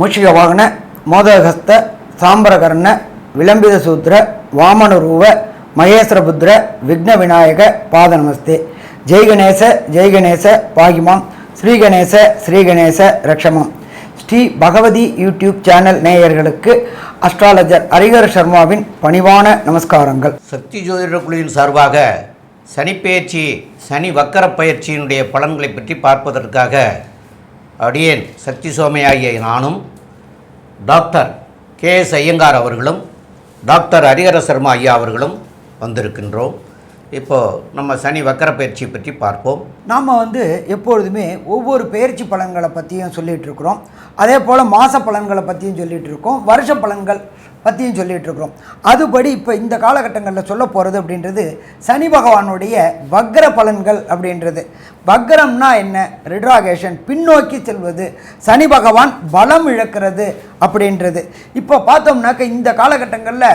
மூஷிக வாகன மோதகஸ்த சாம்பரகர்ண விளம்பித சூத்திர வாமனரூப மகேஸ்வரபுத்திர விக்ன விநாயக பாத நமஸ்தே ஜெய் கணேச ஜெய் கணேச பாகிமாம். ஸ்ரீ கணேச ஸ்ரீ கணேச ரக்ஷமாம். ஸ்ரீ பகவதி யூடியூப் சேனல் நேயர்களுக்கு அஸ்ட்ராலஜர் ஹரிகர் சர்மாவின் பணிவான நமஸ்காரங்கள். சக்தி ஜோதிட குழுவின் சார்பாக சனிப்பெயர்ச்சி சனி வக்கர பயிற்சியினுடைய பலன்களை பற்றி பார்ப்பதற்காக அடியேன் சக்தி சோமையாகிய நானும் டாக்டர் கே எஸ் ஐயங்கார் அவர்களும் டாக்டர் ஹரிஹர சர்மா ஐயா அவர்களும் வந்திருக்கின்றோம். இப்போது நம்ம சனி வக்கர பயிற்சி பற்றி பார்ப்போம். நாம் வந்து எப்பொழுதுமே ஒவ்வொரு பயிற்சி பலன்களை பற்றியும் சொல்லிகிட்டு இருக்கிறோம். அதே போல் மாத பலன்களை பற்றியும் சொல்லிகிட்டு இருக்கோம். வருஷ பலன்கள் பற்றியும் சொல்லிகிட்டு இருக்கிறோம். அதுபடி இப்போ இந்த காலகட்டங்களில் சொல்ல போகிறது அப்படின்றது சனி பகவானுடைய வக்ர பலன்கள் அப்படின்றது. வக்ரம்னா என்ன? ரிட்ராகேஷன் பின்னோக்கி செல்வது. சனி பகவான் பலம் இழக்கிறது அப்படின்றது. இப்போ பார்த்தோம்னாக்க இந்த காலகட்டங்களில்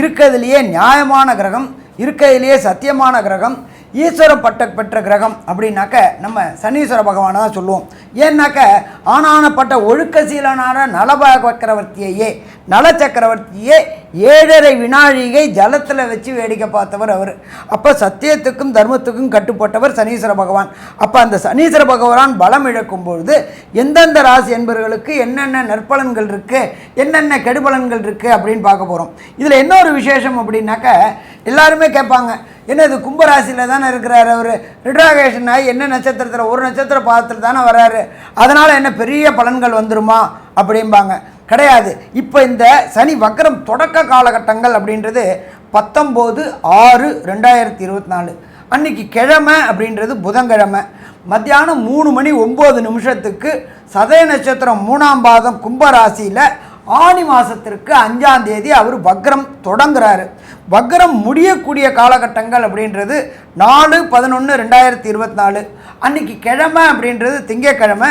இருக்கிறதுலையே நியாயமான கிரகம் இருக்கிறதுலையே சத்தியமான கிரகம் ஈஸ்வர பட்ட பெற்ற கிரகம் அப்படின்னாக்க நம்ம சனீஸ்வர பகவானை தான் சொல்லுவோம். ஏன்னாக்க ஆனானப்பட்ட ஒழுக்கசீலனான நலப சக்கரவர்த்தியையே நல சக்கரவர்த்தியே ஏழரை வினாழிகை ஜலத்தில் வச்சு வேடிக்கை பார்த்தவர் அவர். அப்போ சத்தியத்துக்கும் தர்மத்துக்கும் கட்டுப்பட்டவர் சனீஸ்வர பகவான். அப்போ அந்த சனீஸ்வர பகவான் பலம் இழக்கும் பொழுது எந்தெந்த ராசி என்பவர்களுக்கு என்னென்ன நற்பலன்கள் இருக்குது என்னென்ன கெடுபலன்கள் இருக்குது அப்படின்னு பார்க்க போகிறோம் இதில் என்ன ஒரு விசேஷம் அப்படின்னாக்க எல்லாருமே கேட்பாங்க என்ன இது கும்பராசியில் தானே இருக்கிறார் அவர்? ரிட்ராகேஷன் ஆகி என்ன நட்சத்திரத்தில் ஒரு நட்சத்திர பாதத்தில் தானே வர்றாரு அதனால் என்ன பெரிய பலன்கள் வந்துருமா? அப்படிம்பாங்க. கிடையாது. இப்போ இந்த சனி வக்கரம் தொடக்க காலகட்டங்கள் அப்படின்றது பத்தொம்போது ஆறு ரெண்டாயிரத்தி இருபத்தி நாலு அன்னைக்கு கிழமை அப்படின்றது புதன்கிழமை. மத்தியானம் மூணு மணி ஒம்பது நிமிஷத்துக்கு சதய நட்சத்திரம் மூணாம் பாதம் கும்பராசியில் ஆனி மாதத்திற்கு அஞ்சாம் தேதி அவர் வக்ரம் தொடங்குறாரு. வக்ரம் முடியக்கூடிய காலகட்டங்கள் அப்படின்றது நாலு பதினொன்று ரெண்டாயிரத்தி இருபத்தி நாலு அன்னைக்கு கிழமை அப்படின்றது திங்கக்கிழமை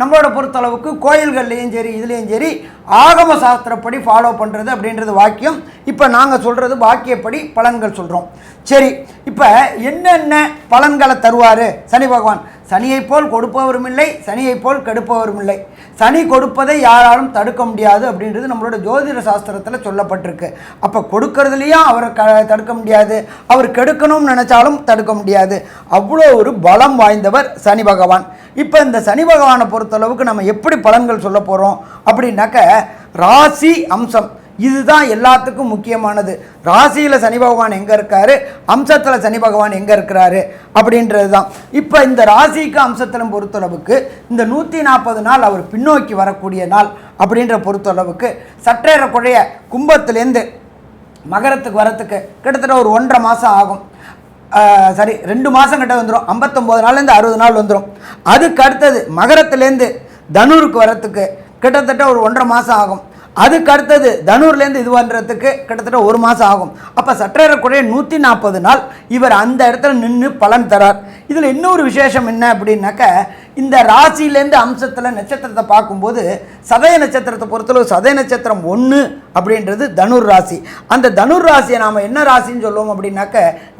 நம்மளோட பொறுத்தளவுக்கு கோயில்கள்லேயும் சரி இதுலேயும் சரி ஆகம சாஸ்திரப்படி ஃபாலோ பண்ணுறது அப்படின்றது வாக்கியம். இப்போ நாங்கள் சொல்கிறது வாக்கியப்படி பலன்கள் சொல்கிறோம் சரி இப்போ என்னென்ன பலன்களை தருவார்? சனி பகவான் சனியைப் போல் கொடுப்பவரும் இல்லை சனியைப் போல் கெடுப்பவரும் இல்லை. சனி கொடுப்பதை யாராலும் தடுக்க முடியாது அப்படின்றது நம்மளோட ஜோதிட சாஸ்திரத்தில் சொல்லப்பட்டிருக்கு. அப்போ கொடுக்கறதுலையும் அவரை க தடுக்க முடியாது. அவர் கெடுக்கணும்னு நினச்சாலும் தடுக்க முடியாது. அவ்வளோ ஒரு பலம் வாய்ந்தவர் சனி பகவான். இப்போ இந்த சனி பகவானை பொறுத்தளவுக்கு நம்ம எப்படி பலன்கள் சொல்ல போகிறோம் அப்படின்னாக்க ராசி அம்சம். இதுதான் எல்லாத்துக்கும் முக்கியமானது. ராசியில் சனி பகவான் எங்கே இருக்காரு? அம்சத்தில் சனி பகவான் எங்கே இருக்கிறாரு? அப்படின்றது தான் இப்போ இந்த ராசிக்கு அம்சத்திலும் பொறுத்தளவுக்கு இந்த நூற்றி நாற்பது நாள் அவர் பின்னோக்கி வரக்கூடிய நாள் அப்படின்ற பொறுத்தளவுக்கு சற்றேற குழைய கும்பத்துலேருந்து மகரத்துக்கு வரத்துக்கு கிட்டத்தட்ட ஒரு ஒன்றரை மாதம் ஆகும். சரி ரெண்டு மாதம் கிட்ட வந்துடும் ஐம்பத்தொம்போது நாள்லேருந்து அறுபது நாள் வந்துடும் அதுக்கு அடுத்தது மகரத்துலேருந்து தனுருக்கு வரத்துக்கு கிட்டத்தட்ட ஒரு ஒன்றரை மாதம் ஆகும். அதுக்கு அடுத்தது தனூர்லேருந்து இது பண்ணுறதுக்கு கிட்டத்தட்ட ஒரு மாதம் ஆகும். அப்போ சற்றேறக்குறைய நூற்றி நாற்பது நாள் இவர் அந்த இடத்துல நின்று பலன் தரார். இதில் இன்னொரு விசேஷம் என்ன அப்படின்னாக்க இந்த ராசியிலேருந்து அம்சத்தில் நட்சத்திரத்தை பார்க்கும்போது சதய நட்சத்திரத்தை பொறுத்தளவு சதய நட்சத்திரம் ஒன்று அப்படின்றது தனுர் ராசி. அந்த தனுர் ராசியை நாம் என்ன ராசின்னு சொல்லுவோம் அப்படின்னாக்க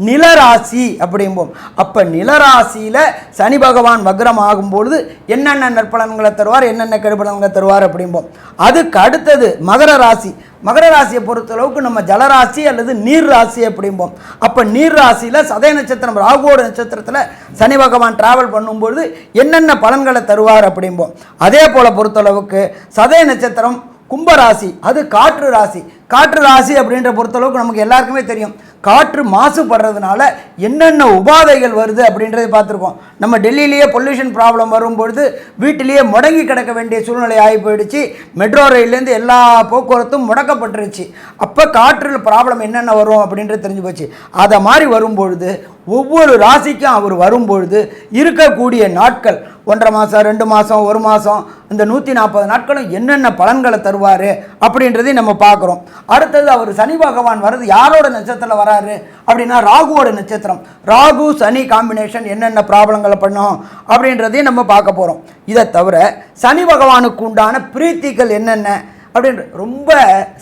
நிலராசி அப்படிம்போம். அப்போ நிலராசியில் சனி பகவான் வக்ரம் ஆகும்பொழுது என்னென்ன நற்பலன்களை தருவார் என்னென்ன கெடுபலன்களை தருவார் அப்படிம்போம். அதுக்கு அடுத்தது மகர ராசி. மகர ராசியை பொறுத்தளவுக்கு நம்ம ஜலராசி அல்லது நீர் ராசி அப்படிம்போம். அப்போ நீர் ராசியில் சதய நட்சத்திரம் ராகுவோட நட்சத்திரத்தில் சனி பகவான் டிராவல் பண்ணும்பொழுது என்னென்ன பலன்களை தருவார் அப்படிம்போம். அதே போல் பொறுத்தளவுக்கு சதய நட்சத்திரம் கும்பராசி அது காற்று ராசி. காற்று ராசி அப்படின்ற பொறுத்தளவுக்கு நமக்கு எல்லாருக்குமே தெரியும். காற்று மாசுபடுறதுனால என்னென்ன உபாதைகள் வருது அப்படின்றத பார்த்துருக்கோம். நம்ம டெல்லியிலேயே பொல்யூஷன் ப்ராப்ளம் வரும்பொழுது வீட்டிலேயே முடங்கி கிடக்க வேண்டிய சூழ்நிலை ஆகி போயிடுச்சு மெட்ரோ ரயிலேருந்து எல்லா போக்குவரத்தும் முடக்கப்பட்டுருச்சு. அப்போ காற்றில் ப்ராப்ளம் என்னென்ன வரும் அப்படின்றது தெரிஞ்சு போச்சு. அதை மாதிரி வரும்பொழுது ஒவ்வொரு ராசிக்கும் அவர் வரும்பொழுது இருக்கக்கூடிய நாட்கள் ஒன்றரை மாதம் ரெண்டு மாதம் ஒரு மாதம் இந்த நூற்றி நாற்பது நாட்களும் என்னென்ன பலன்களை தருவார் அப்படின்றதையும் நம்ம பார்க்குறோம். அடுத்தது அவர் சனி பகவான் வர்றது யாரோட நட்சத்திரத்தில் வராரு? அப்படின்னா ராகுவோட நட்சத்திரம். ராகு சனி காம்பினேஷன் என்னென்ன ப்ராப்ளங்களை பண்ணும் அப்படின்றதையும் நம்ம பார்க்க போகிறோம் இதை தவிர சனி பகவானுக்கு உண்டான பிரீத்திகள் என்னென்ன அப்படின்ற ரொம்ப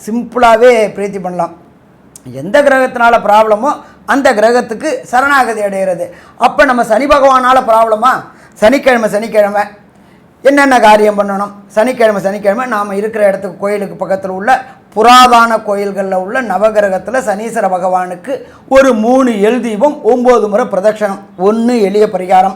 சிம்பிளாகவே பிரீத்தி பண்ணலாம். எந்த கிரகத்தினால ப்ராப்ளமோ அந்த கிரகத்துக்கு சரணாகதி அடைகிறது அப்போ நம்ம சனி பகவானால் ப்ராப்ளமா? சனிக்கிழமை சனிக்கிழமை. என்னென்ன காரியம் பண்ணணும்? சனிக்கிழமை சனிக்கிழமை நாம் இருக்கிற இடத்துக்கு கோயிலுக்கு பக்கத்தில் உள்ள புராதான கோயில்களில் உள்ள நவகிரகத்தில் சனீஸ்வர பகவானுக்கு ஒரு மூணு எழுதீபம் ஒம்பது முறை பிரதட்சணம். ஒன்று எளிய பரிகாரம்.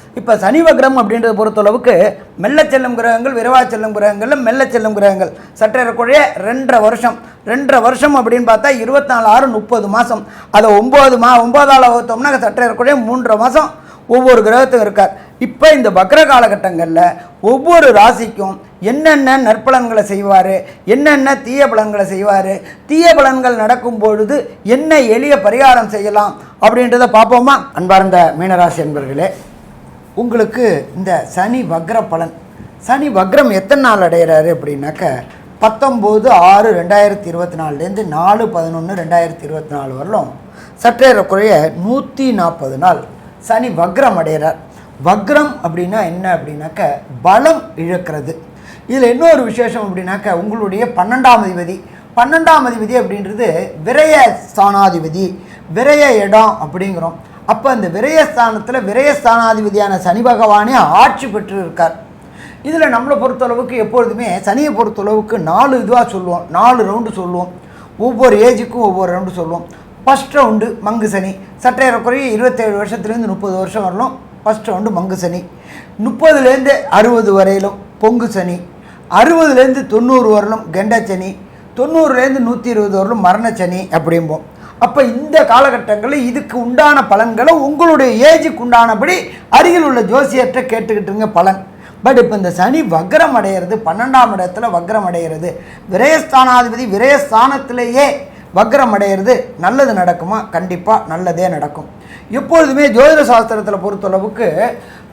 இப்போ சனி வக்ரம் அப்படின்றத பொறுத்தளவுக்கு மெல்ல செல்லும் கிரகங்கள் விரைவாக செல்லும் கிரகங்களில் மெல்ல செல்லும் கிரகங்கள். சற்றேறக்குறைய ரெண்டரை வருஷம். ரெண்டரை வருஷம் அப்படின்னு பார்த்தா இருபத்தி நாலு ஆறு முப்பது மாதம் அதை ஒம்பது மா ஒம்பதால் வகுத்தோம்னா சற்றேறக்குறைய மூன்றரை மாதம் ஒவ்வொரு கிரகத்துக்கும் இருக்கார். இப்போ இந்த வக்ர காலகட்டங்களில் ஒவ்வொரு ராசிக்கும் என்னென்ன நற்பலன்களை செய்வார்? என்னென்ன தீய பலன்களை செய்வார்? தீய பலன்கள் நடக்கும் பொழுது என்ன எளிய பரிகாரம் செய்யலாம் அப்படின்றத பார்ப்போமா? அன்பார்ந்த மீனராசி என்பர்களே உங்களுக்கு இந்த சனி வக்ர பலன். சனி வக்ரம் எத்தனை நாள் அடைகிறாரு அப்படின்னாக்க பத்தொம்போது ஆறு ரெண்டாயிரத்தி இருபத்தி நாலுலேருந்து நாலு பதினொன்று ரெண்டாயிரத்தி இருபத்தி நாலு வரலும் சற்றேறக்குறைய நூற்றி நாற்பது நாள் சனி வக்ரம் அடைகிறார் வக்ரம் அப்படின்னா என்ன அப்படின்னாக்க பலம் இழக்கிறது. இதில் இன்னொரு விசேஷம் அப்படின்னாக்க உங்களுடைய பன்னெண்டாம் அதிபதி. பன்னெண்டாம் அதிபதி அப்படின்றது விரய ஸ்தானாதிபதி விரய இடம் அப்படிங்கிறோம். அப்போ அந்த விரயஸ்தானத்தில் விரயஸ்தானாதிபதியான சனி பகவானே ஆட்சி பெற்று இருக்கார் இதில் நம்மளை பொறுத்தளவுக்கு எப்பொழுதுமே சனியை பொறுத்தளவுக்கு நாலு இதுவாக சொல்லுவோம். நாலு ரவுண்டு சொல்லுவோம். ஒவ்வொரு ஏஜுக்கும் ஒவ்வொரு ரவுண்டு சொல்லுவோம். ஃபஸ்ட் ரவுண்டு மங்கு சனி. சற்றேறக்குறைய இருபத்தேழு வருஷத்துலேருந்து முப்பது வருஷம் வரலும் ஃபஸ்ட் ரவுண்டு மங்கு சனி. முப்பதுலேருந்து அறுபது வரையிலும் பொங்கு சனி. அறுபதுலேருந்து தொண்ணூறு வரலும் கெண்டச்சனி தொண்ணூறுலேருந்து நூற்றி இருபது வரலும் மரணச்சனி அப்படிம்போம். அப்போ இந்த காலகட்டங்களில் இதுக்கு உண்டான பலன்களை உங்களுடைய ஏஜுக்கு உண்டானபடி அருகில் உள்ள ஜோசியர்கிட்ட கேட்டுக்கிட்டுங்க பலன். பட் இப்போ இந்த சனி வக்ரம் அடையிறது பன்னெண்டாம் இடத்துல வக்ரம் அடையிறது. விரயஸ்தானாதிபதி விரயஸ்தானத்திலேயே வக்ரம் அடையிறது. நல்லது நடக்குமா? கண்டிப்பாக நல்லதே நடக்கும். எப்பொழுதுமே ஜோதிட சாஸ்திரத்தில் பொறுத்தளவுக்கு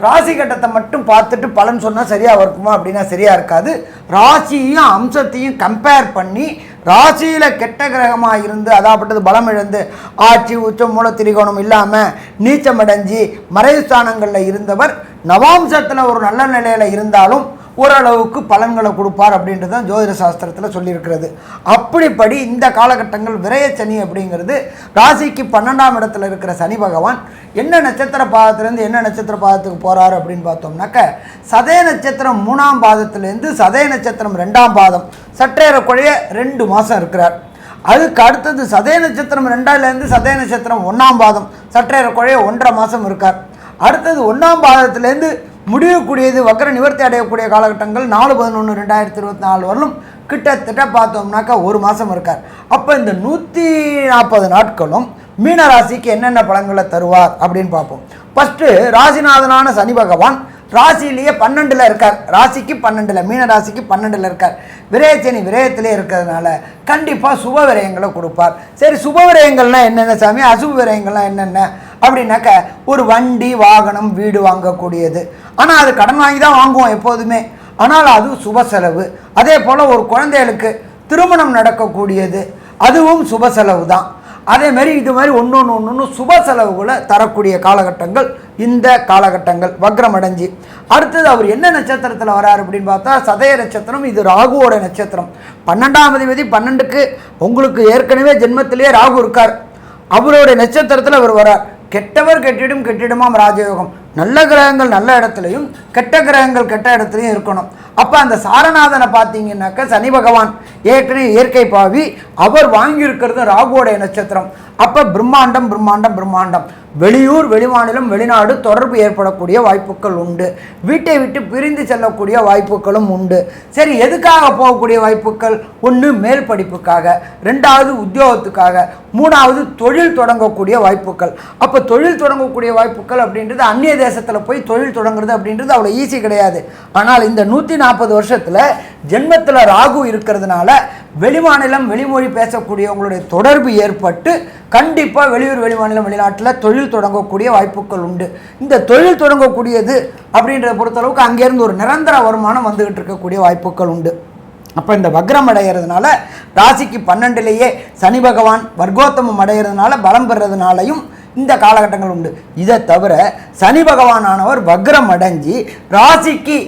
ராசி கட்டத்தை மட்டும் பார்த்துட்டு பலன் சொன்னால் சரியாக இருக்குமா அப்படின்னா சரியாக இருக்காது. ராசியையும் அம்சத்தையும் கம்பேர் பண்ணி ராசியில் கெட்ட கிரகமாக இருந்து அதாப்பட்டது பலம் இழந்து ஆட்சி உச்சம் மூல திரிகோணம் இல்லாமல் நீச்சமடைஞ்சி மறைவு ஸ்தானங்களில் இருந்தவர் நவாம்சத்தில் ஒரு நல்ல நிலையில் இருந்தாலும் ஓரளவுக்கு பலன்களை கொடுப்பார் அப்படின்றது தான் ஜோதிட சாஸ்திரத்தில் சொல்லியிருக்கிறது. அப்படிப்படி இந்த காலகட்டங்கள் விரய சனி அப்படிங்கிறது ராசிக்கு பன்னெண்டாம் இடத்துல இருக்கிற சனி பகவான் என்ன நட்சத்திர பாதத்துலேருந்து என்ன நட்சத்திர பாதத்துக்கு போகிறாரு அப்படின்னு பார்த்தோம்னாக்க சதய நட்சத்திரம் மூணாம் பாதத்துலேருந்து சதய நட்சத்திரம் ரெண்டாம் பாதம் சற்றேறக்குறைய ரெண்டு மாதம் இருக்கிறார். அதுக்கு அடுத்தது சதய நட்சத்திரம் ரெண்டாவிலேருந்து சதய நட்சத்திரம் ஒன்றாம் பாதம் சற்றேறக்குறைய ஒன்றரை மாதம் இருக்கார். அடுத்தது ஒன்றாம் பாதத்துலேருந்து முடியக்கூடியது வக்கர நிவர்த்தி அடையக்கூடிய காலகட்டங்கள் நாலு பதினொன்று ரெண்டாயிரத்தி இருபத்தி நாலு வரலும் கிட்டத்தட்ட பார்த்தோம்னாக்கா ஒரு மாதம் இருக்கார். அப்போ இந்த நூற்றி நாற்பது நாட்களும் மீன ராசிக்கு என்னென்ன பலன்களை தருவார் அப்படின்னு பார்ப்போம். ஃபஸ்ட்டு ராசிநாதனான சனி பகவான் ராசியிலேயே பன்னெண்டில் இருக்கார். ராசிக்கு பன்னெண்டில் மீன ராசிக்கு பன்னெண்டில் இருக்கார். விரயச்சனி விரயத்திலே இருக்கிறதுனால கண்டிப்பாக சுப விரயங்களை கொடுப்பார். சரி சுப விரயங்கள்னா என்னென்ன சாமி? அசுப விரயங்கள்லாம் என்னென்ன? அப்படின்னாக்க ஒரு வண்டி வாகனம் வீடு வாங்கக்கூடியது. ஆனால் அது கடன் வாங்கி தான் வாங்குவோம் எப்போதுமே. ஆனால் அது சுப செலவு. அதே போல் ஒரு குழந்தைகளுக்கு திருமணம் நடக்கக்கூடியது. அதுவும் சுப செலவு தான். அதே மாதிரி இது மாதிரி ஒன்று ஒன்று ஒன்று ஒன்று சுப செலவுகளை தரக்கூடிய காலகட்டங்கள் இந்த காலகட்டங்கள் வக்ரம் அடைஞ்சு. அடுத்தது அவர் என்ன நட்சத்திரத்தில் வரார் அப்படின்னு பார்த்தா சதய நட்சத்திரம் இது ராகுவோட நட்சத்திரம். பன்னெண்டாம் அதிபதி பன்னெண்டுக்கு உங்களுக்கு ஏற்கனவே ஜென்மத்திலேயே ராகு இருக்கார். அவருடைய நட்சத்திரத்தில் அவர் வரார். கெட்டவர் கெட்டிடும் கெட்டிடுமாம் ராஜயோகம். நல்ல கிரகங்கள் நல்ல இடத்துலையும் கெட்ட கிரகங்கள் கெட்ட இடத்துலையும் இருக்கணும். அப்போ அந்த சாரநாதனை பார்த்தீங்கன்னாக்க சனி பகவான் ஏற்கனவே இயற்கை பாவி அவர் வாங்கியிருக்கிறது ராகுவோடைய நட்சத்திரம். அப்போ பிரம்மாண்டம் பிரம்மாண்டம் பிரம்மாண்டம். வெளியூர் வெளிமாநிலம் வெளிநாடு தொடர்பு ஏற்படக்கூடிய வாய்ப்புகள் உண்டு. வீட்டை விட்டு பிரிந்து செல்லக்கூடிய வாய்ப்புகளும் உண்டு. சரி எதுக்காக போகக்கூடிய வாய்ப்புகள்? ஒன்று மேல் படிப்புக்காக. ரெண்டாவது உத்தியோகத்துக்காக. மூணாவது தொழில் தொடங்கக்கூடிய வாய்ப்புகள். அப்போ தொழில் தொடங்கக்கூடிய வாய்ப்புகள் அப்படின்றது அந்நிய தேசத்தில் போய் தொழில் தொடங்குறது அப்படின்றது அவ்வளோ ஈஸி கிடையாது. ஆனால் இந்த நூற்றி நாற்பது வருஷத்தில் ஜென்மத்தில் ராகு இருக்கிறதுனால வெளிமாநிலம் வெளிமொழி பேசக்கூடியவங்களுடைய தொடர்பு ஏற்பட்டு கண்டிப்பாக வெளியூர் வெளிமாநிலம் வெளிநாட்டில் தொழில் தொடங்கக்கூடிய வாய்ப்புகள் உண்டு. இந்த தொழில் தொடங்கக்கூடியது அப்படின்றத பொறுத்தளவுக்கு அங்கேருந்து ஒரு நிரந்தர வருமானம் வந்துகிட்டு இருக்கக்கூடிய வாய்ப்புகள் உண்டு. அப்போ இந்த வக்ரம் அடைகிறதுனால ராசிக்கு பன்னெண்டுலேயே சனி பகவான் வர்க்கோத்தமம் அடைகிறதுனால பலம் பெறதுனாலையும் இந்த காலகட்டங்கள் உண்டு. இதை தவிர சனி பகவானானவர் வக்ரம் அடைஞ்சி ராசிக்கு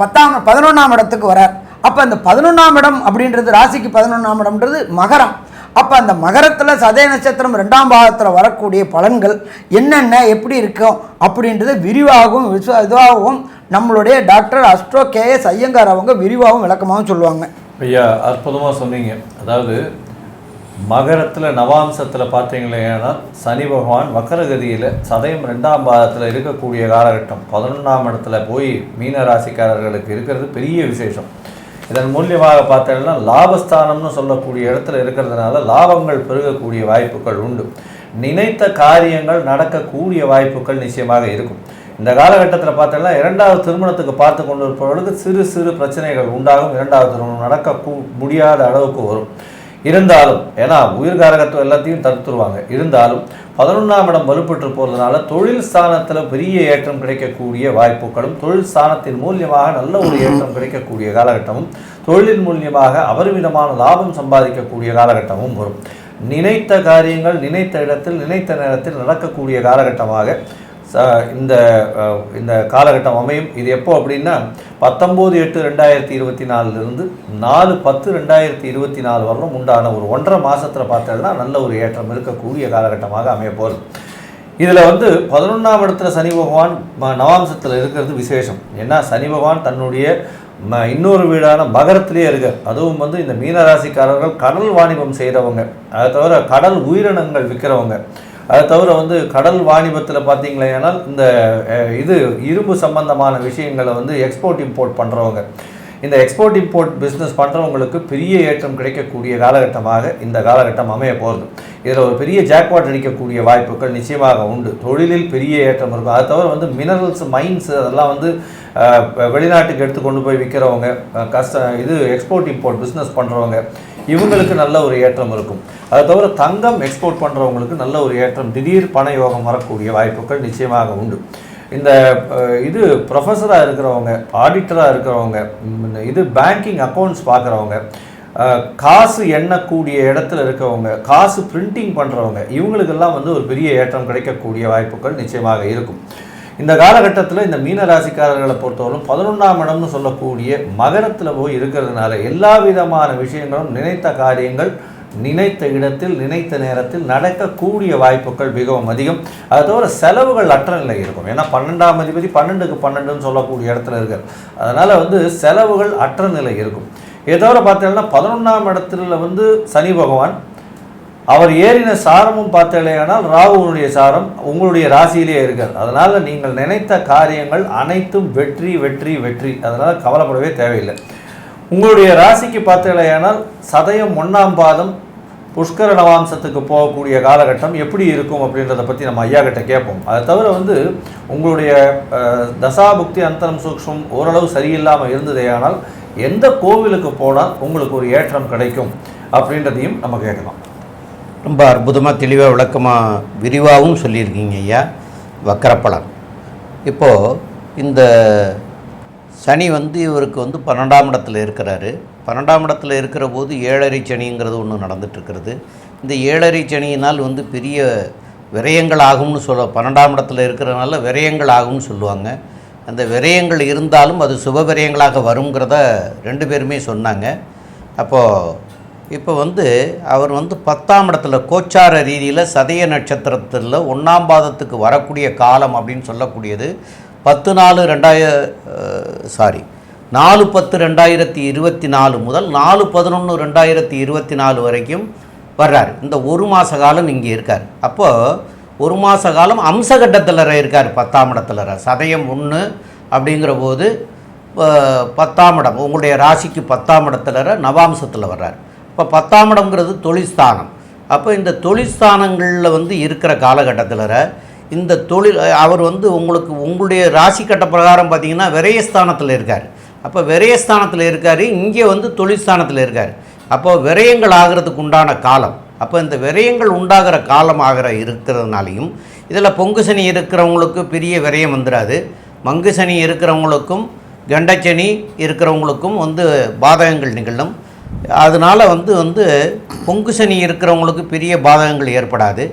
பத்தாம் பதினொன்றாம் இடத்துக்கு வரார் அப்போ அந்த பதினொன்றாம் இடம் அப்படின்றது ராசிக்கு பதினொன்றாம் இடம்ன்றது மகரம். அப்போ அந்த மகரத்தில் சதய நட்சத்திரம் ரெண்டாம் பாகத்தில் வரக்கூடிய பலன்கள் என்னென்ன எப்படி இருக்கும் அப்படின்றத விரிவாகவும் விசு இதுவாகவும் நம்மளுடைய டாக்டர் அஸ்ட்ரோ கேஎஸ் ஐயங்கார் அவங்க விரிவாகவும் விளக்கமாகவும் சொல்லுவாங்க. ஐயா அற்புதமாக சொன்னீங்க. அதாவது மகரத்தில் நவாம்சத்தில் பார்த்தீங்களேன்னா சனி பகவான் வக்கரகதியில் சதயம் ரெண்டாம் பாதத்தில் இருக்கக்கூடிய காலகட்டம் பதினொன்றாம் இடத்துல போய் மீன ராசிக்காரர்களுக்கு இருக்கிறது பெரிய விசேஷம். இதன் மூலியமாக பார்த்தீங்கன்னா லாபஸ்தானம்னு சொல்லக்கூடிய இடத்துல இருக்கிறதுனால லாபங்கள் பெருகக்கூடிய வாய்ப்புகள் உண்டு. நினைத்த காரியங்கள் நடக்கக்கூடிய வாய்ப்புகள் நிச்சயமாக இருக்கும். இந்த காலகட்டத்தில் பார்த்தோம்னா இரண்டாவது திருமணத்துக்கு பார்த்து கொண்டு இருப்பவர்களுக்கு சிறு சிறு பிரச்சனைகள் உண்டாகும். இரண்டாவது திருமணம் நடக்க கூ- முடியாத அளவுக்கு வரும். இருந்தாலும் ஏன்னா உயிர்காரகத்துவம் எல்லாத்தையும் தடுத்துருவாங்க. இருந்தாலும் பதினொன்றாம் இடம் வலுப்பெற்று போகிறதுனால தொழில் ஸ்தானத்தில் பெரிய ஏற்றம் கிடைக்கக்கூடிய வாய்ப்புகளும் தொழில் ஸ்தானத்தின் மூலியமாக நல்ல ஒரு ஏற்றம் கிடைக்கக்கூடிய காலகட்டமும் தொழிலின் மூலியமாக அபரிமிதமான லாபம் சம்பாதிக்கக்கூடிய காலகட்டமும் வரும். நினைத்த காரியங்கள் நினைத்த இடத்தில் நினைத்த நேரத்தில் நடக்கக்கூடிய காலகட்டமாக இந்த இந்த காலகட்டம் அமையும். இது எப்போ அப்படின்னா பத்தொம்போது எட்டு ரெண்டாயிரத்தி இருபத்தி நாலுலேருந்து நாலு பத்து ரெண்டாயிரத்தி இருபத்தி நாலு வரலும் உண்டான ஒரு ஒன்றரை மாதத்தில் பார்த்தோம்னா நல்ல ஒரு ஏற்றம் இருக்கக்கூடிய காலகட்டமாக அமைய இதில் வந்து பதினொன்றாம் இடத்துல சனி பகவான் ம- நவாம்சத்தில் இருக்கிறது விசேஷம். ஏன்னா சனி பகவான் தன்னுடைய ம- இன்னொரு வீடான மகரத்திலே இருக்கார். அதுவும் வந்து இந்த மீனராசிக்காரர்கள் கடல் வாணிபம் செய்கிறவங்க அதை தவிர கடல் உயிரினங்கள் விற்கிறவங்க. அதை தவிர வந்து கடல் வாணிபத்தில் பார்த்தீங்களேனால் இந்த இது இரும்பு சம்பந்தமான விஷயங்களை வந்து எக்ஸ்போர்ட் இம்போர்ட் பண்ணுறவங்க இந்த எக்ஸ்போர்ட் இம்போர்ட் பிஸ்னஸ் பண்ணுறவங்களுக்கு பெரிய ஏற்றம் கிடைக்கக்கூடிய காலகட்டமாக இந்த காலகட்டம் அமைய போகிறது. இதில் ஒரு பெரிய ஜாக்பாட் அடிக்கக்கூடிய வாய்ப்புகள் நிச்சயமாக உண்டு. தொழிலில் பெரிய ஏற்றம் இருக்கும். அதை தவிர வந்து மினரல்ஸ் மைன்ஸ் அதெல்லாம் வந்து வெளிநாட்டுக்கு எடுத்து கொண்டு போய் விற்கிறவங்க கஷ்டம் கஷ்ட இது எக்ஸ்போர்ட் இம்போர்ட் பிஸ்னஸ் பண்ணுறவங்க இவங்களுக்கு நல்ல ஒரு ஏற்றம் இருக்கும். அதை தவிர தங்கம் எக்ஸ்போர்ட் பண்ணுறவங்களுக்கு நல்ல ஒரு ஏற்றம் திடீர் பண யோகம் வரக்கூடிய வாய்ப்புகள் நிச்சயமாக உண்டு. இந்த இது ப்ரொஃபஸராக இருக்கிறவங்க ஆடிட்டராக இருக்கிறவங்க இது பேங்கிங் அக்கௌண்ட்ஸ் பார்க்குறவங்க காசு எண்ணக்கூடிய இடத்துல இருக்கவங்க காசு பிரிண்டிங் பண்ணுறவங்க இவங்களுக்கெல்லாம் வந்து ஒரு பெரிய ஏற்றம் கிடைக்கக்கூடிய வாய்ப்புகள் நிச்சயமாக இருக்கும். இந்த காலகட்டத்தில் இந்த மீன ராசிக்காரர்களை பொறுத்தவரைக்கும் பதினொன்றாம் இடம்னு சொல்லக்கூடிய மகரத்தில் போய் இருக்கிறதுனால எல்லா விதமான விஷயங்களும் நினைத்த காரியங்கள் நினைத்த இடத்தில் நினைத்த நேரத்தில் நடக்கக்கூடிய வாய்ப்புகள் மிகவும் அதிகம். அது தவிர செலவுகள் அற்ற நிலை இருக்கும். ஏன்னா பன்னெண்டாம் அதிபதி பன்னெண்டுக்கு பன்னெண்டுன்னு சொல்லக்கூடிய இடத்துல இருக்கார். அதனால் வந்து செலவுகள் அற்ற நிலை இருக்கும். இதை தவிர பார்த்தீங்கன்னா பதினொன்றாம் இடத்துல வந்து சனி பகவான் அவர் ஏறின சாரமும் பார்த்தலையானால் ராகுவனுடைய சாரம் உங்களுடைய ராசியிலேயே இருக்கார் அதனால் நீங்கள் நினைத்த காரியங்கள் அனைத்தும் வெற்றி வெற்றி வெற்றி. அதனால் கவலைப்படவே தேவையில்லை. உங்களுடைய ராசிக்கு பார்த்தலையானால் சதயம் ஒன்றாம் பாதம் புஷ்கர நவாம்சத்துக்கு போகக்கூடிய காலகட்டம் எப்படி இருக்கும் அப்படின்றத பற்றி நம்ம ஐயா கிட்ட கேட்போம். அதை தவிர வந்து உங்களுடைய தசாபுக்தி அந்தரம் சூக்ஷம் ஓரளவு சரியில்லாமல் இருந்ததேயானால் எந்த கோவிலுக்கு போனால் உங்களுக்கு ஒரு ஏற்றம் கிடைக்கும் அப்படின்றதையும் நம்ம கேட்கலாம். ரொம்ப அற்புதமாக தெளிவாக விளக்கமாக விரிவாகவும் சொல்லியிருக்கீங்க ஐயா வக்கரப்பலன். இப்போது இந்த சனி வந்து இவருக்கு வந்து பன்னெண்டாம் இடத்துல இருக்கிறாரு. பன்னெண்டாம் இடத்துல இருக்கிற போது ஏழரை சனிங்கிறது ஒன்று நடந்துட்டுருக்கிறது. இந்த ஏழரை சனியினால் வந்து பெரிய விரயங்கள் ஆகும்னு சொல்ல பன்னெண்டாம் இடத்துல இருக்கிறனால விரயங்கள் ஆகும்னு சொல்லுவாங்க. அந்த விரயங்கள் இருந்தாலும் அது சுப விரயங்களாக வருங்கிறத ரெண்டு பேருமே சொன்னாங்க. அப்போது இப்போ வந்து அவர் வந்து பத்தாம் இடத்துல கோச்சார ரீதியில் சதய நட்சத்திரத்தில் ஒன்றாம் பாதத்துக்கு வரக்கூடிய காலம் அப்படின்னு சொல்லக்கூடியது பத்து நாலு ரெண்டாய சாரி நாலு பத்து ரெண்டாயிரத்தி இருபத்தி நாலு முதல் நாலு பதினொன்று ரெண்டாயிரத்தி இருபத்தி நாலு வரைக்கும் வர்றார். இந்த ஒரு மாத காலம் இங்கே இருக்கார். அப்போது ஒரு மாத காலம் அம்சகட்டத்தில் இருக்கார் பத்தாம் இடத்துல சதயம் ஒன்று அப்படிங்கிற போது பத்தாம் இடம் உங்களுடைய ராசிக்கு பத்தாம் இடத்துல நவாம்சத்தில் வர்றார். இப்போ பத்தாம் இடம்ங்கிறது தொழிற்ஸ்தானம். அப்போ இந்த தொழிற்ஸ்தானங்களில் வந்து இருக்கிற காலகட்டத்தில் இந்த தொழில் அவர் வந்து உங்களுக்கு உங்களுடைய ராசி கட்ட பிரகாரம் பார்த்தீங்கன்னா விரயஸ்தானத்தில் இருக்கார். அப்போ விரயஸ்தானத்தில் இருக்கார் இங்கே வந்து தொழிற்ஸ்தானத்தில் இருக்கார். அப்போ விரயங்கள் ஆகிறதுக்கு உண்டான காலம். அப்போ இந்த விரயங்கள் உண்டாகிற காலம் ஆகிற இருக்கிறதுனாலையும் இதில் பொங்கு சனி இருக்கிறவங்களுக்கு பெரிய விரயம் வந்துடாது மங்கு சனி இருக்கிறவங்களுக்கும் கண்டச்சனி இருக்கிறவங்களுக்கும் வந்து பாதகங்கள் நிகழும். அதனால் வந்து வந்து பொங்கு சனி இருக்கிறவங்களுக்கு பெரிய பாதகங்கள் ஏற்படாது.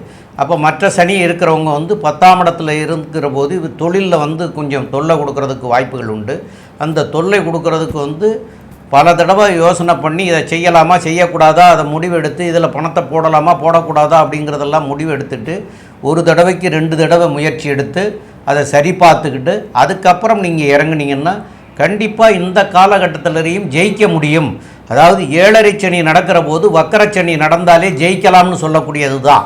அப்போ மற்ற சனி இருக்கிறவங்க வந்து பத்தாம் இடத்துல இருக்கிற போது தொழிலில் வந்து கொஞ்சம் தொல்லை கொடுக்கறதுக்கு வாய்ப்புகள் உண்டு. அந்த தொல்லை கொடுக்கறதுக்கு வந்து பல தடவை யோசனை பண்ணி இதை செய்யலாமா செய்யக்கூடாதா அதை முடிவெடுத்து இதில் பணத்தை போடலாமா போடக்கூடாதா அப்படிங்கிறதெல்லாம் முடிவு எடுத்துட்டு ஒரு தடவைக்கு ரெண்டு தடவை முயற்சி எடுத்து அதை சரி பார்த்துக்கிட்டு அதுக்கப்புறம் நீங்கள் இறங்குனீங்கன்னா கண்டிப்பாக இந்த காலகட்டத்திலையும் ஜெயிக்க முடியும். அதாவது ஏழரை சனி நடக்கிற போது வக்கரச்சனி நடந்தாலே ஜெயிக்கலாம்னு சொல்லக்கூடியது தான்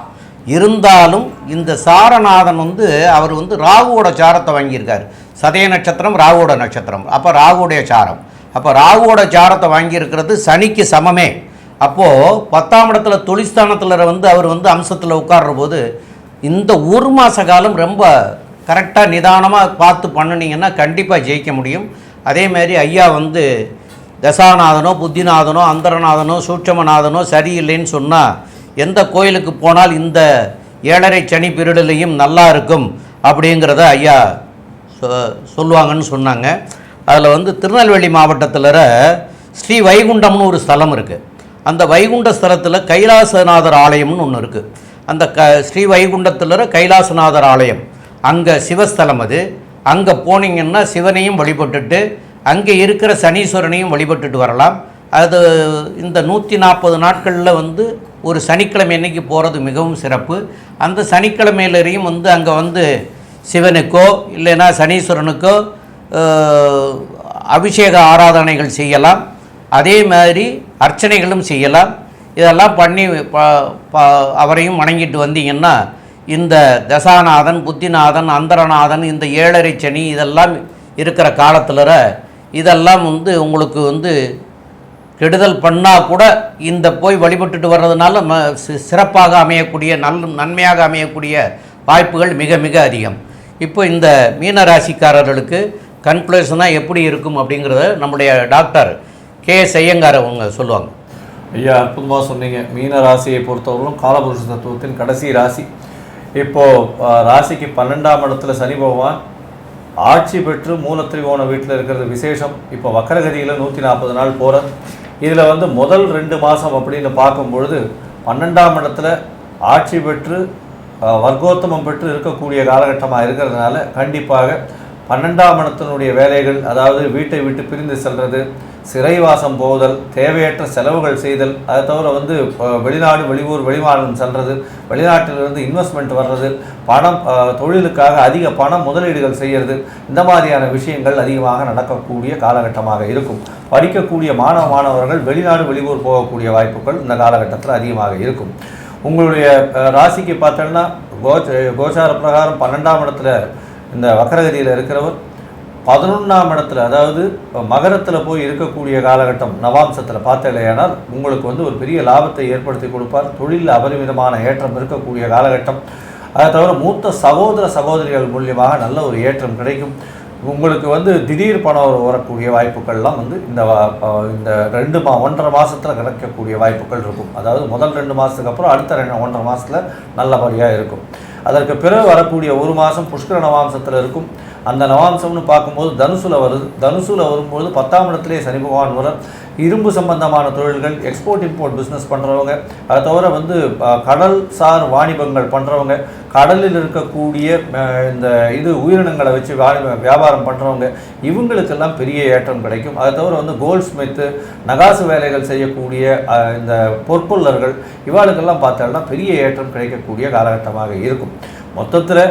இருந்தாலும் இந்த சாரநாதன் வந்து அவர் வந்து ராகுவோட சாரத்தை வாங்கியிருக்கார். சதய நட்சத்திரம் ராகுவோட நட்சத்திரம். அப்போ ராகுடைய சாரம். அப்போ ராகுவோட சாரத்தை வாங்கியிருக்கிறது சனிக்கு சமமே. அப்போது பத்தாம் இடத்துல தொழிற்ஸ்தானத்தில் வந்து அவர் வந்து அம்சத்தில் உட்கார்ற போது இந்த ஒரு மாத காலம் ரொம்ப கரெக்டாக நிதானமாக பார்த்து பண்ணுனீங்கன்னா கண்டிப்பாக ஜெயிக்க முடியும். அதே மாதிரி ஐயா வந்து தசாநாதனோ புத்திநாதனோ அந்தரநாதனோ சூட்சமநாதனோ சரியில்லைன்னு சொன்னால் எந்த கோயிலுக்கு போனால் இந்த ஏழரை சனி பிரிடலையும் நல்லா இருக்கும் அப்படிங்கிறத ஐயா சொ- சொல்லுவாங்கன்னு சொன்னாங்க. அதில் வந்து திருநெல்வேலி மாவட்டத்தில் ஸ்ரீ வைகுண்டம்னு ஒரு ஸ்தலம் இருக்குது அந்த வைகுண்ட ஸ்தலத்தில் கைலாசநாதர் ஆலயம்னு ஒன்று இருக்குது அந்த க ஸ்ரீ வைகுண்டத்தில் கைலாசநாதர் ஆலயம். அங்கே சிவஸ்தலம் அது. அங்கே போனீங்கன்னா சிவனையும் வழிபட்டுட்டு அங்கே இருக்கிற சனீஸ்வரனையும் வழிபட்டுட்டு வரலாம். அது இந்த நூற்றி நாற்பது நாட்களில் வந்து ஒரு சனிக்கிழமை அன்னைக்கு போகிறது மிகவும் சிறப்பு. அந்த சனிக்கிழமையிலையும் வந்து அங்கே வந்து சிவனுக்கோ இல்லைன்னா சனீஸ்வரனுக்கோ அபிஷேக ஆராதனைகள் செய்யலாம். அதே மாதிரி அர்ச்சனைகளும் செய்யலாம். இதெல்லாம் பண்ணி ப- ப- அவரையும் வணங்கிட்டு வந்தீங்கன்னா இந்த தசாநாதன் புத்திநாதன் அந்தரநாதன் இந்த ஏழரை சனி இதெல்லாம் இருக்கிற காலத்தில் இதெல்லாம் வந்து உங்களுக்கு வந்து கெடுதல் பண்ணால் கூட இந்த போய் வழிபட்டுட்டு வர்றதுனால ம சிறப்பாக அமையக்கூடிய நல் நன்மையாக அமையக்கூடிய வாய்ப்புகள் மிக மிக அதிகம். இப்போ இந்த மீன ராசிக்காரர்களுக்கு கன்க்ளூஷனாக எப்படி இருக்கும் அப்படிங்கிறத நம்முடைய டாக்டர் கே எஸ் ஐயங்கார் அவங்க சொல்லுவாங்க. ஐயா அற்புதமாக சொன்னீங்க. மீன ராசியை பொறுத்தவரையிலும் காலபுருஷ தத்துவத்தின் கடைசி ராசி. இப்போது ராசிக்கு பன்னெண்டாம் இடத்துல சனி பகவான் ஆட்சி பெற்று மூலத்திரிகோண வீட்டில் இருக்கிறது விசேஷம். இப்போ வக்கரகதியில் நூற்றி நாற்பது நாள் போகிற இதில் வந்து முதல் ரெண்டு மாதம் அப்படின்னு பார்க்கும் பொழுது பன்னெண்டாம் இடத்துல ஆட்சி பெற்று வர்க்கோத்தமம் பெற்று இருக்கக்கூடிய காலகட்டமாக இருக்கிறதுனால கண்டிப்பாக பன்னெண்டாம் இடத்தினுடைய வேலைகள் அதாவது வீட்டை விட்டு பிரிந்து செல்வது சிறைவாசம் போதல் தேவையற்ற செலவுகள் செய்தல் அதை தவிர வந்து வெளிநாடு வெளியூர் வெளிமாநிலம் செல்வது வெளிநாட்டிலிருந்து இன்வெஸ்ட்மெண்ட் வர்றது பணம் தொழிலுக்காக அதிக பணம் முதலீடுகள் செய்கிறது இந்த மாதிரியான விஷயங்கள் அதிகமாக நடக்கக்கூடிய காலகட்டமாக இருக்கும். படிக்கக்கூடிய மாணவ மாணவர்கள் வெளிநாடு வெளியூர் போகக்கூடிய வாய்ப்புகள் இந்த காலகட்டத்தில் அதிகமாக இருக்கும். உங்களுடைய ராசிக்கு பார்த்தோன்னா கோச்ச கோச்சார பிரகாரம் பன்னெண்டாம் இடத்துல இந்த வக்கரகதியில் இருக்கிறவர் பதினொன்றாம் இடத்துல அதாவது மகரத்தில் போய் இருக்கக்கூடிய காலகட்டம் நவாம்சத்தில் பார்த்தலையானால் உங்களுக்கு வந்து ஒரு பெரிய லாபத்தை ஏற்படுத்தி கொடுப்பார். தொழிலில் அபரிமிதமான ஏற்றம் இருக்கக்கூடிய காலகட்டம். அதை தவிர மூத்த சகோதர சகோதரிகள் மூலியமாக நல்ல ஒரு ஏற்றம் கிடைக்கும். உங்களுக்கு வந்து திடீர் பணம் வரக்கூடிய வாய்ப்புகள்லாம் வந்து இந்த இந்த ரெண்டு மா ஒன்றரை மாதத்தில் கிடைக்கக்கூடிய வாய்ப்புகள் இருக்கும். அதாவது முதல் ரெண்டு மாதத்துக்கு அப்புறம் அடுத்த ரெண்டு ஒன்றரை மாதத்தில் நல்லபடியாக இருக்கும். அதற்கு பிறகு வரக்கூடிய ஒரு மாதம் புஷ்கர நவாம்சத்தில் இருக்கும். அந்த நவாம்சம்னு பார்க்கும்போது தனுசுல வருது தனுசுல வரும்போது பத்தாம் இடத்திலே சனி பகவான் வர இரும்பு சம்பந்தமான தொழில்கள் எக்ஸ்போர்ட் இம்போர்ட் பிஸ்னஸ் பண்ணுறவங்க அதை தவிர வந்து கடல் சார் வாணிபங்கள் பண்ணுறவங்க கடலில் இருக்கக்கூடிய இந்த இது உயிரினங்களை வச்சு வியாபாரம் பண்ணுறவங்க இவங்களுக்கெல்லாம் பெரிய ஏற்றம் கிடைக்கும். அதை தவிர வந்து கோல்ட் ஸ்மித்து நகாசு வேலைகள் செய்யக்கூடிய இந்த பொற்பொல்லர்கள் இவாளுக்கெல்லாம் பார்த்தாலும் பெரிய ஏற்றம் கிடைக்கக்கூடிய காலகட்டமாக இருக்கும். மொத்தத்தில்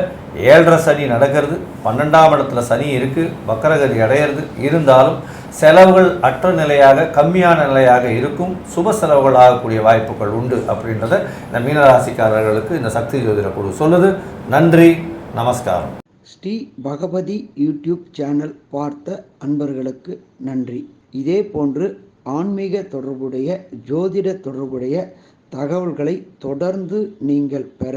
ஏழரை சனி நடக்கிறது பன்னெண்டாம் இடத்துல சனி இருக்குது வக்கரகதி அடையிறது. இருந்தாலும் செலவுகள் அற்ற நிலையாக கம்மியான நிலையாக இருக்கும். சுப செலவுகள் ஆகக்கூடிய வாய்ப்புகள் உண்டு அப்படின்றத இந்த மீனராசிக்காரர்களுக்கு இந்த சக்தி ஜோதிட குழு சொல்லுது. நன்றி நமஸ்காரம். ஸ்ரீ பகவதி யூடியூப் சேனல் பார்த்த அன்பர்களுக்கு நன்றி. இதே போன்று ஆன்மீக தொடர்புடைய ஜோதிட தொடர்புடைய தகவல்களை தொடர்ந்து நீங்கள் பெற